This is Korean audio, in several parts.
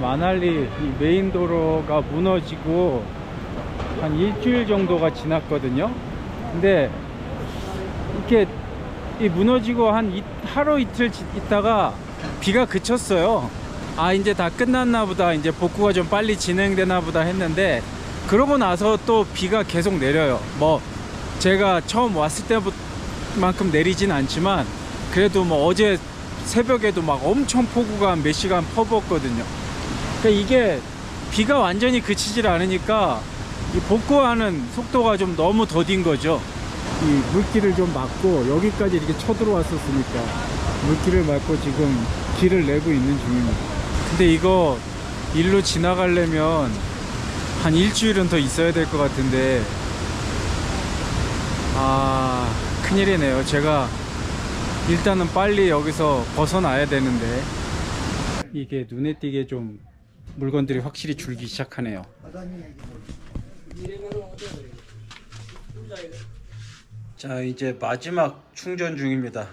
마날리 이 메인 도로가 무너지고 한 일주일 정도가 지났거든요. 근데 이렇게 이 무너지고 한 이- 하루 이틀 지- 있다가 비가 그쳤어요. 아 이제 다 끝났나 보다 이제 복구가 좀 빨리 진행되나 보다 했는데 그러고 나서 또 비가 계속 내려요. 뭐 제가 처음 왔을 때만큼 내리진 않지만 그래도 뭐 어제 새벽에도 막 엄청 폭우가 한몇 시간 퍼부었거든요. 그러니까 이게 비가 완전히 그치질 않으니까 이 복구하는 속도가 좀 너무 더딘 거죠. 이 물길을 좀 막고 여기까지 이렇게 쳐들어왔었으니까 물길을 막고 지금 길을 내고 있는 중입니다. 근데 이거 일로 지나가려면 한 일주일은 더 있어야 될 것 같은데 아 큰일이네요. 제가 일단은 빨리 여기서 벗어나야 되는데 이게 눈에 띄게 좀 물건들이 확실히 줄기 시작하네요. 자 이제 마지막 충전 중입니다.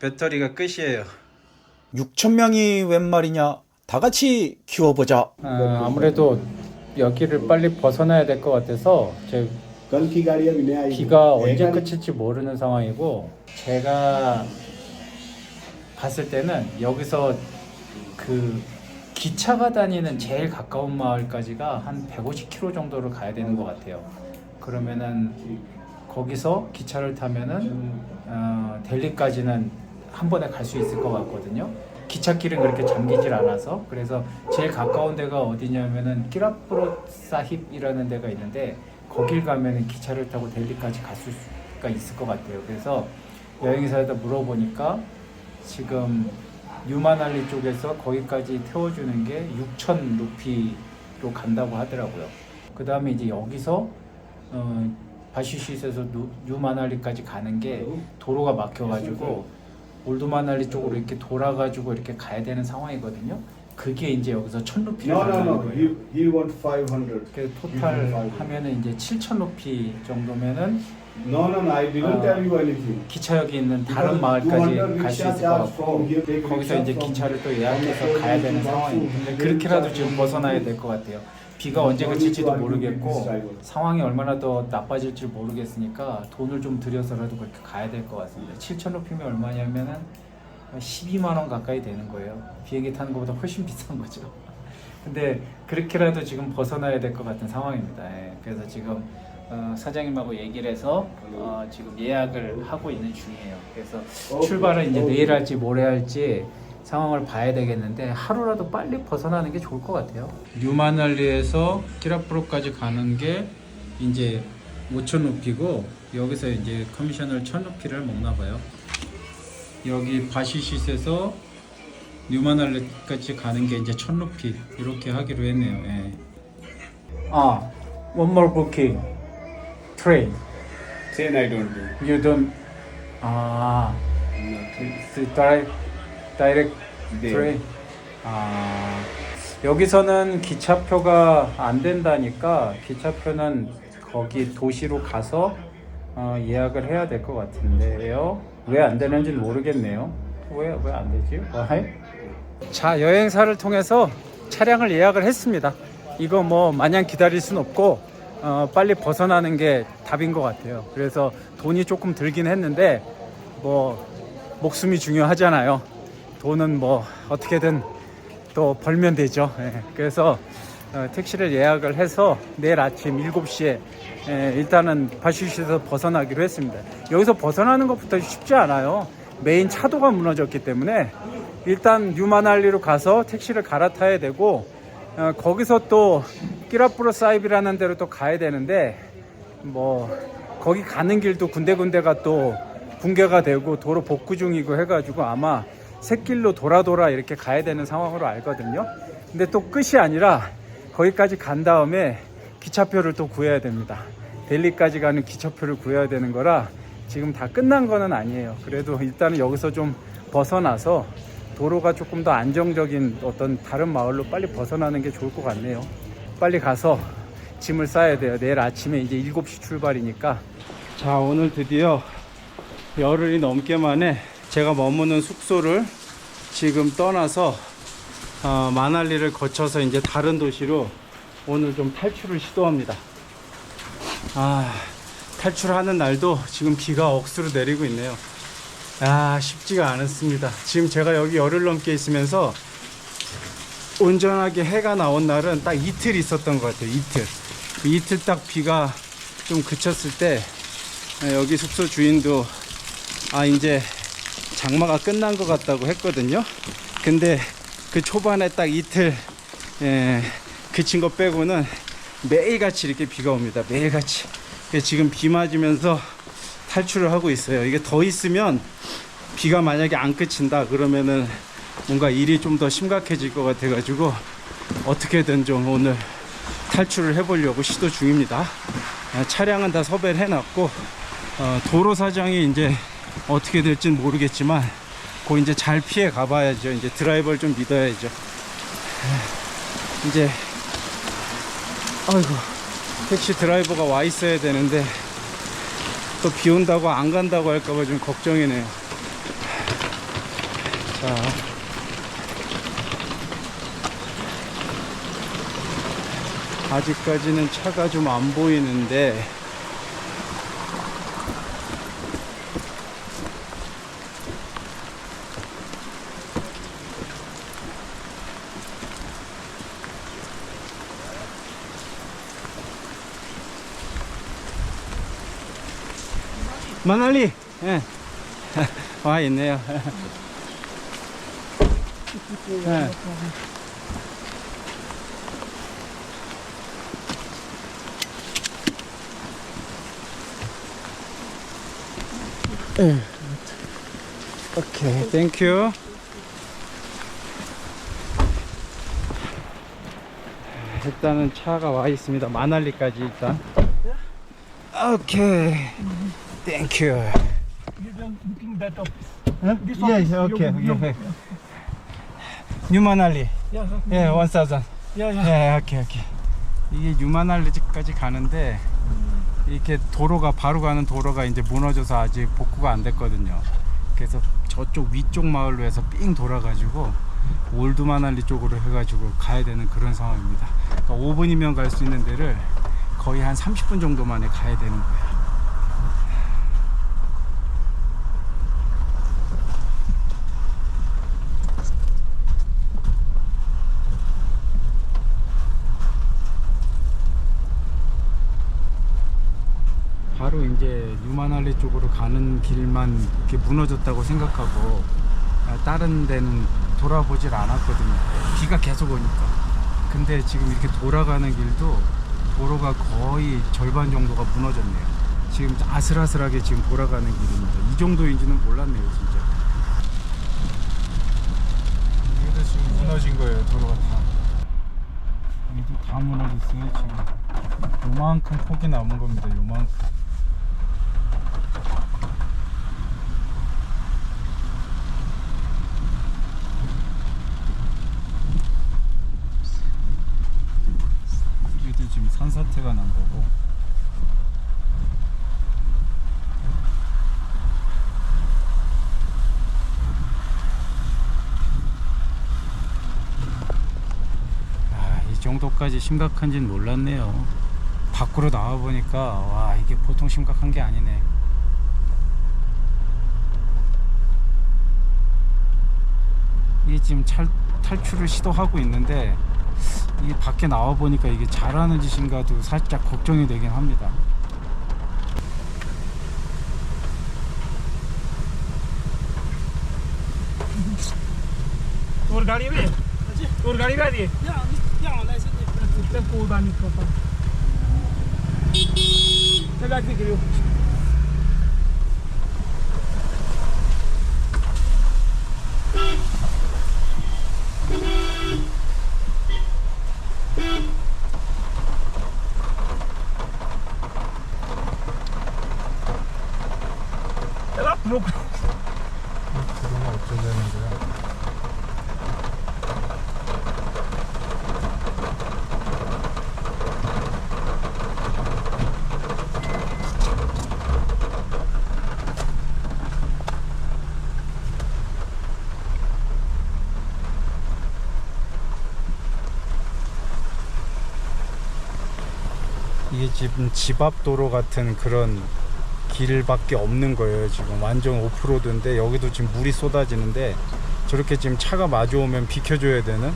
배터리가 끝이에요. 6천 명이 웬 말이냐? 다 같이 키워보자. 아, 아무래도 여기를 빨리 벗어나야 될 것 같아서 제 비가 언제 끝일지 모르는 상황이고 제가 봤을 때는 여기서 그 기차가 다니는 제일 가까운 마을까지가 한 150km 정도를 가야 되는 것 같아요. 그러면은 거기서 기차를 타면은 어, 델리까지는 한 번에 갈 수 있을 것 같거든요. 기찻길은 그렇게 잠기질 않아서 그래서 제일 가까운 데가 어디냐면은 키라프로 사힙이라는 데가 있는데 거길 가면은 기차를 타고 델리까지 갈 수가 있을 것 같아요. 그래서 여행사에다 물어보니까 지금 유마날리 쪽에서 거기까지 태워주는 게 6천 루피로 간다고 하더라고요. 그 다음에 이제 여기서 어, 바시시에서 유마날리까지 가는 게 도로가 막혀가지고 올드마날리 쪽으로 이렇게 돌아가지고 이렇게 가야 되는 상황이거든요. 그게 이제 여기서 천 루피를 No, no, 달라는 no. 거예요. He, he want 500. 그래서 토탈 하면은 이제 7천 루피 정도면은 No, no, no. I didn't tell you anything. 기차역이 있는 다른 마을까지 200갈수 있을 것 같고 take 거기서 이제 기차를 또 예약해서 가야 되는. 근데 그렇게라도 지금 벗어나야 될 것 같아요. 비가 언제 그칠지도 모르겠고 상황이 얼마나 더 나빠질지 모르겠으니까 돈을 좀 들여서라도 그렇게 가야 될 것 같습니다. 7천 루피면 얼마냐면은 12만 원 가까이 되는 거예요. 비행기 타는 것보다 훨씬 비싼 거죠. 근데 그렇게라도 지금 벗어나야 될 것 같은 상황입니다. 예, 그래서 지금 어, 사장님하고 얘기를 해서 어, 지금 예약을 하고 있는 중이에요. 그래서 출발은 이제 내일 할지 모레 할지 상황을 봐야 되겠는데 하루라도 빨리 벗어나는 게 좋을 것 같아요. 뉴마날리에서 키라프로까지 가는 게 이제 5천 루피고 여기서 이제 커미션을 1천 루피를 먹나 봐요. 여기 바시시스에서 뉴마날레까지 가는 게 이제 천루피 이렇게 하기로 했네요. 예. 아, one more booking. Train. Train I don't do. You don't. 아, it's direct, direct 네. train. 아, 여기서는 기차표가 안 된다니까 기차표는 거기 도시로 가서 어, 예약을 해야 될 것 같은데요. 왜 안 되는지 모르겠네요. 왜 왜 안 되지? Why? 자 여행사를 통해서 차량을 예약을 했습니다. 이거 뭐 마냥 기다릴 순 없고 어, 빨리 벗어나는 게 답인 것 같아요. 그래서 돈이 조금 들긴 했는데 뭐 목숨이 중요하잖아요. 돈은 뭐 어떻게든 또 벌면 되죠. 예, 그래서 어, 택시를 예약을 해서 내일 아침 7시에 예, 일단은 바슈시에서 벗어나기로 했습니다. 여기서 벗어나는 것부터 쉽지 않아요. 메인 차도가 무너졌기 때문에 일단 뉴마날리로 가서 택시를 갈아타야 되고 어, 거기서 또 끼라프로 사이비라는 데로 또 가야 되는데 뭐 거기 가는 길도 군데군데가 또 붕괴가 되고 도로 복구 중이고 해가지고 아마 샛길로 돌아 돌아 이렇게 가야 되는 상황으로 알거든요. 근데 또 끝이 아니라 거기까지 간 다음에 기차표를 또 구해야 됩니다. 델리까지 가는 기차표를 구해야 되는 거라 지금 다 끝난 거는 아니에요. 그래도 일단은 여기서 좀 벗어나서 도로가 조금 더 안정적인 어떤 다른 마을로 빨리 벗어나는 게 좋을 것 같네요. 빨리 가서 짐을 싸야 돼요. 내일 아침에 이제 7시 출발이니까. 자, 오늘 드디어 열흘이 넘게 만에 제가 머무는 숙소를 지금 떠나서 어, 마날리를 거쳐서 이제 다른 도시로 오늘 좀 탈출을 시도합니다. 아, 탈출하는 날도 지금 비가 억수로 내리고 있네요. 아, 쉽지가 않았습니다. 지금 제가 여기 열흘 넘게 있으면서 온전하게 해가 나온 날은 딱 이틀 있었던 것 같아요. 이틀. 그 이틀 딱 비가 좀 그쳤을 때 아, 여기 숙소 주인도 아 이제 장마가 끝난 것 같다고 했거든요. 근데 그 초반에 딱 이틀 예, 그친 거 빼고는 매일같이 이렇게 비가 옵니다. 매일같이. 지금 비 맞으면서 탈출을 하고 있어요. 이게 더 있으면 비가 만약에 안 그친다 그러면은 뭔가 일이 좀 더 심각해질 것 같아가지고 어떻게든 좀 오늘 탈출을 해보려고 시도 중입니다. 아, 차량은 다 섭외를 해놨고 어, 도로 사정이 이제 어떻게 될지는 모르겠지만 그 이제 잘 피해 가봐야죠. 이제 드라이버를 좀 믿어야죠. 이제 아이고 택시 드라이버가 와 있어야 되는데 또 비 온다고 안 간다고 할까봐 좀 걱정이네요. 자. 아직까지는 차가 좀 안 보이는데 마날리 예. 와 있네요 예. 오케이, 땡큐. 일단은 차가 와 있습니다. 마날리까지 일단. 오케이, 땡큐. you- you- okay. 뉴 마날리. 예, 원 사우전. yeah, yeah. 예, 오케이, 오케이. 이게 유마날리까지 가는데 이렇게 도로가 바로 가는 도로가 이제 무너져서 아직 복구가 안 됐거든요. 그래서 저쪽 위쪽 마을로 해서 삥 돌아가지고 올드마날리 쪽으로 해가지고 가야 되는 그런 상황입니다. 그러니까 5분이면 갈 수 있는 데를 거의 한 30분 정도 만에 가야 되는 거예요. 바로 뉴마날리 쪽으로 가는 길만 이렇게 무너졌다고 생각하고 아, 다른 데는 돌아보질 않았거든요. 비가 계속 오니까. 근데 지금 이렇게 돌아가는 길도 도로가 거의 절반 정도가 무너졌네요. 지금 아슬아슬하게 지금 돌아가는 길입니다. 이 정도인지는 몰랐네요, 진짜. 이것도 지금 무너진 거예요, 도로가 다. 이도 다 무너졌어요, 지금. 요만큼 폭이 남은 겁니다, 요만큼. 이것도 지금 산사태가 난 거고. 아, 이 정도까지 심각한지는 몰랐네요. 밖으로 나와 보니까 와 이게 보통 심각한 게 아니네. 이게 지금 찰, 탈출을 시도하고 있는데 이게 밖에 나와 보니까 이게 잘하는 짓인가도 살짝 걱정이 되긴 합니다. और गाड़ी भी है और गाड़ी भी आ रही है इससे कोई बात नहीं करता चल बैठ के गिरो 집 앞 도로 같은 그런 길밖에 없는 거예요. 지금 완전 오프로드인데 여기도 지금 물이 쏟아지는데 저렇게 지금 차가 마주오면 비켜줘야 되는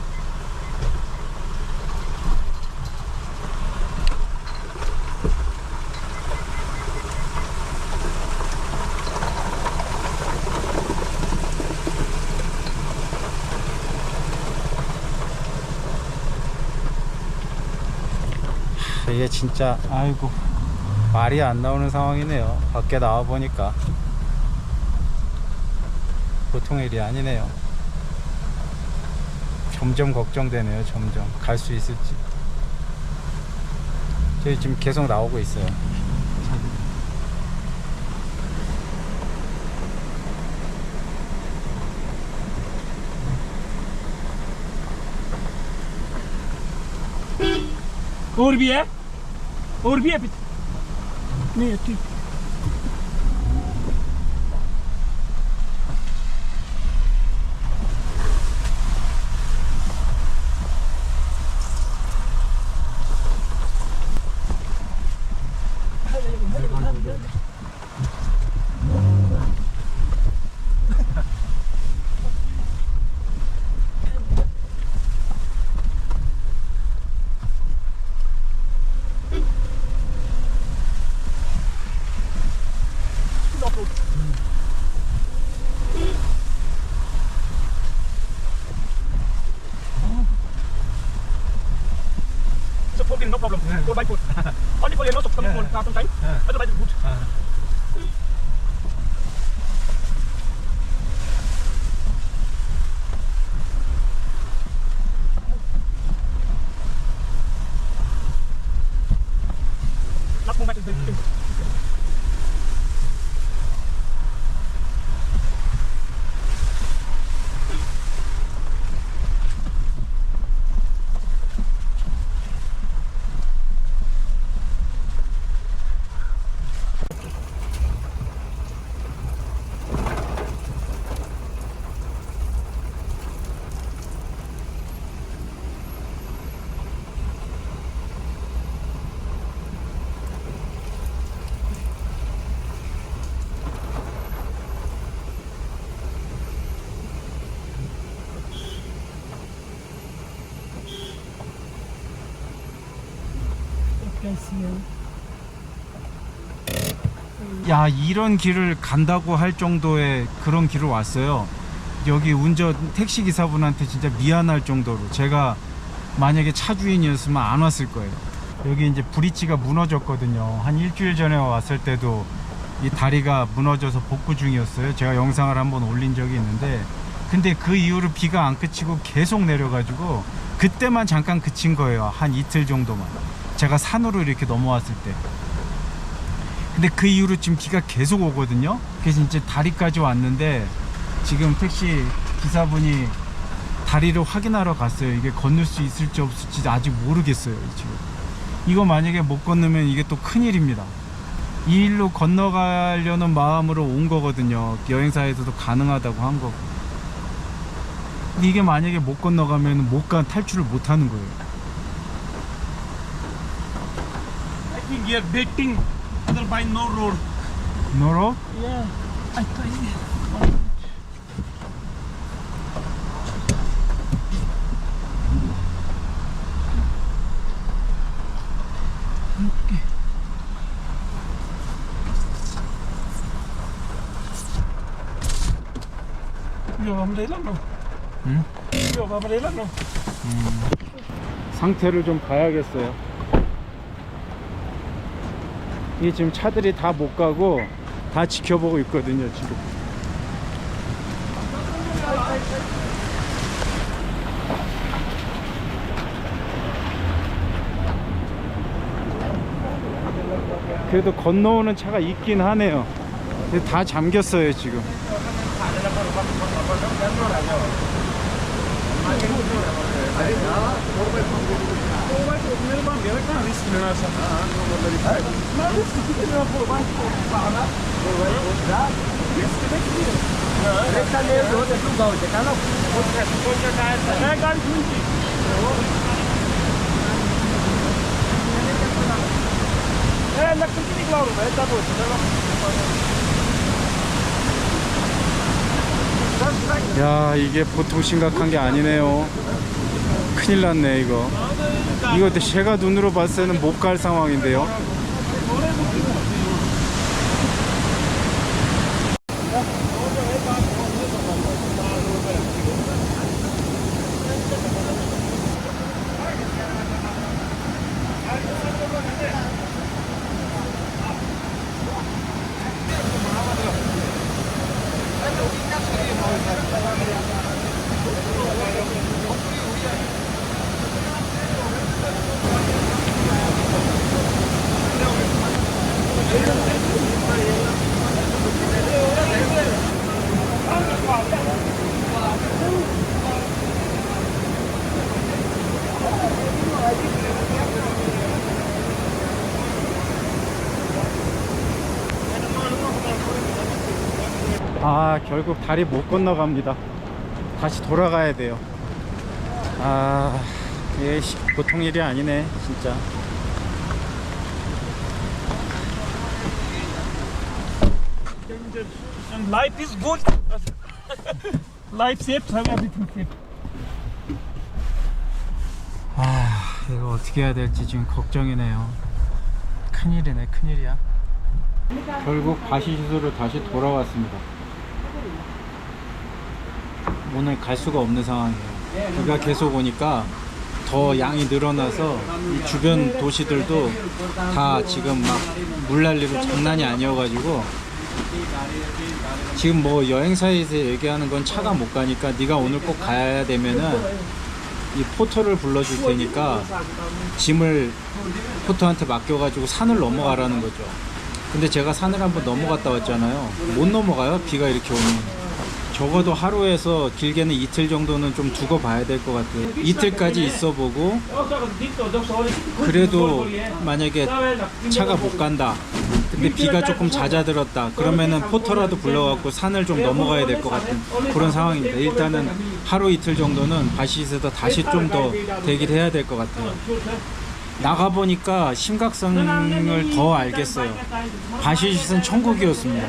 이게 진짜 아이고 말이 안 나오는 상황이네요. 밖에 나와 보니까 보통 일이 아니네요. 점점 걱정되네요. 점점 갈 수 있을지. 저희 지금 계속 나오고 있어요. और Urbi yapit. Ne yapayım? 야 이런 길을 간다고 할 정도의 그런 길을 왔어요. 여기 운전 택시 기사분한테 진짜 미안할 정도로 제가 만약에 차 주인이었으면 안 왔을 거예요. 여기 이제 브릿지가 무너졌거든요. 한 일주일 전에 왔을 때도 이 다리가 무너져서 복구 중이었어요. 제가 영상을 한번 올린 적이 있는데 근데 그 이후로 비가 안 그치고 계속 내려가지고 그때만 잠깐 그친 거예요. 한 이틀 정도만. 제가 산으로 이렇게 넘어왔을 때. 근데 그 이후로 지금 비가 계속 오거든요. 그래서 이제 다리까지 왔는데 지금 택시 기사분이 다리를 확인하러 갔어요. 이게 건널 수 있을지 없을지 아직 모르겠어요. 지금 이거 만약에 못 건너면 이게 또 큰일입니다. 이 일로 건너가려는 마음으로 온 거거든요. 여행사에서도 가능하다고 한 거고. 이게 만약에 못 건너가면 못가 탈출을 못 하는 거예요. Think you're waiting. Otherwise no road. 너로? Yeah. I think. Đấy lắm rồi. 응? Đấy lắm rồi. 상태를 좀 봐야겠어요. 이게 지금 차들이 다 못 가고 다 지켜보고 있거든요, 지금. 그래도 건너오는 차가 있긴 하네요. 근데 다 잠겼어요, 지금. Meron ba, meron ka risk na nasa ano mo na rin? Ay, na-risk ka na po ba? Sana? Risk na kaya. Rekta ne jo te tu gao te kalo. Podcast podcast ka hai sa. Hai gaadi khunchi. Eh nak tu kini gao ba ta bo chalo. 야 이게 보통 심각한 게 아니네요 큰일 났네 이거 이거 제가 눈으로 봤을 때는 못 갈 상황인데요 아 결국 다리 못 건너갑니다. 다시 돌아가야 돼요. 아 이게 시- 보통 일이 아니네 진짜. And life is good. life have everything safe. 아 이거 어떻게 해야 될지 지금 걱정이네요. 큰일이네 큰일이야. 결국 바시시소로 다시 돌아왔습니다 오늘 갈 수가 없는 상황이에요 비가 계속 오니까 더 양이 늘어나서 이 주변 도시들도 다 지금 막 물난리로 장난이 아니어가지고 지금 뭐 여행사에서 얘기하는 건 차가 못 가니까 네가 오늘 꼭 가야 되면은 이 포터를 불러줄 테니까 짐을 포터한테 맡겨가지고 산을 넘어가라는 거죠. 근데 제가 산을 한번 넘어갔다 왔잖아요. 못 넘어가요. 비가 이렇게 오면. 적어도 하루에서 길게는 이틀 정도는 좀 두고 봐야 될 것 같아요. 이틀까지 있어 보고 그래도 만약에 차가 못 간다. 근데 비가 조금 잦아들었다. 그러면은 포터라도 불러갖고 산을 좀 넘어가야 될 것 같은 그런 상황입니다. 일단은 하루 이틀 정도는 바시에서 다시 좀 더 대기를 해야 될 것 같아요. 나가 보니까 심각성을 더 알겠어요. 바시짓은 천국이었습니다.